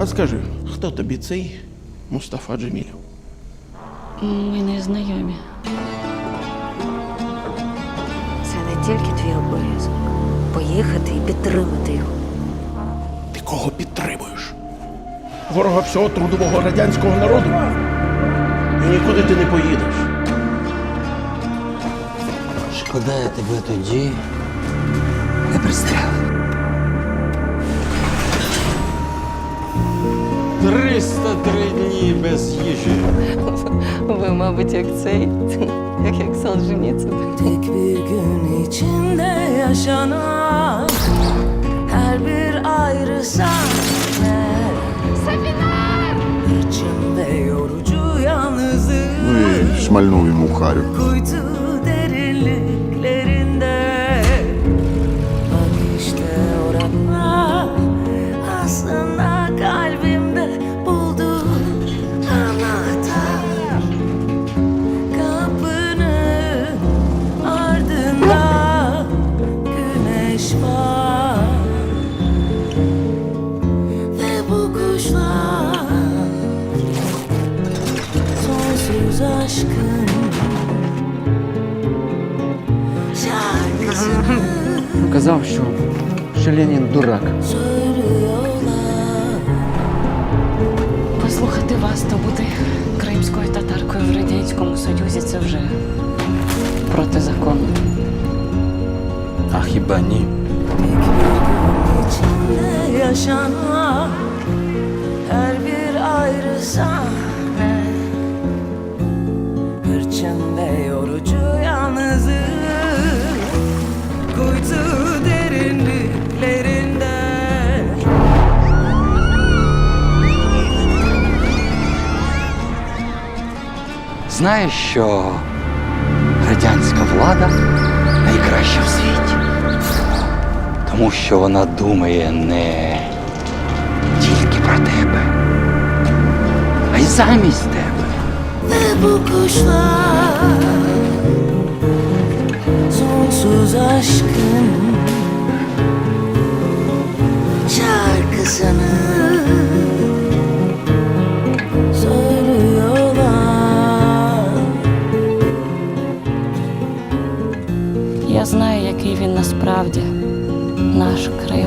А скажи, хто тобі цей Мустафа Джемілів? Ми не знайомі. Це не тільки твій обов'язок. Поїхати і підтримати його. Ти кого підтримуєш? Ворога всього трудового радянського народу? І нікуди ти не поїдеш. Шкода, я тебе тоді 303 дні без їжі. Ви, мабуть, як цей, як, як Солженіцин. Tek bir gün içinde yaşanan Her bir ayrı sahne Hırçın ve yorucu yalnızlık Ну і шмальнув йому в харю. Kuytu derinliklerinde Aşkın şarkısını Казав, що, що Ленін дурак. söylüyorlar Послухати вас та бути кримською татаркою в Радянському Союзі це вже протизаконно. А хіба ні? İçinde yaşanan Знаєш, що радянська влада найкраща в світі. Тому що вона думає не тільки про тебе, а й замість тебе. Ve bu kuşlar Sonsuz aşkın Şarkısını який він насправді наш Крим.